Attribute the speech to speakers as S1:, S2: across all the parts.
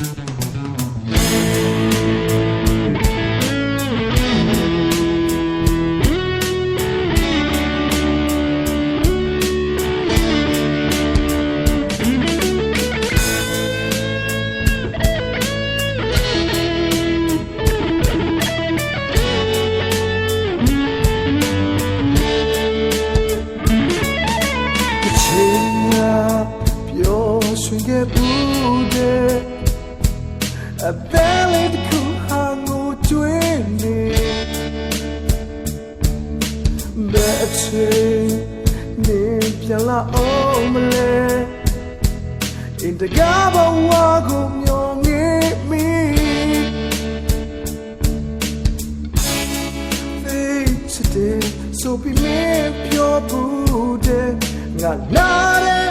S1: thank you ချိန်နင်းပြန်လာအောင်မလဲအင်တကားဘဝကိုမျောငေးမိသိချစ်တယ်ဆိုပြီးမင်းပြောဘူးတဲ့ငါနာတဲ့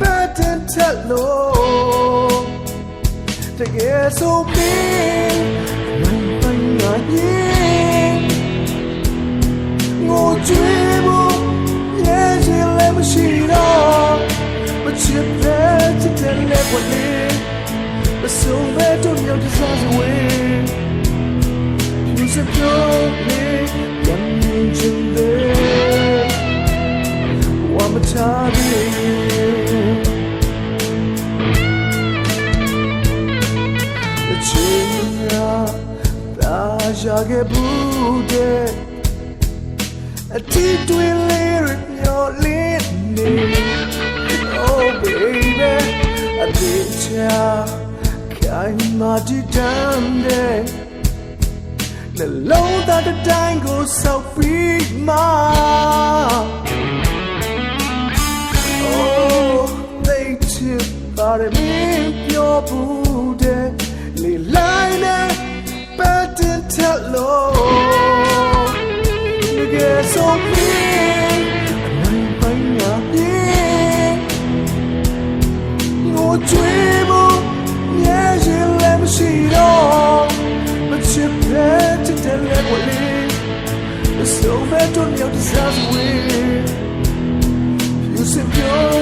S1: better tell no တကယ်ဆိုပြီးမင်းပိုင်ငါရဲ့အတီးတွင်လေးရမျောလင်းနေ Oh baby အတီးချာခိုင်မာတီတမ်းတဲ့နှလုံးသားတစ်တိုင်းကိုဆောက်ပြီးမှ know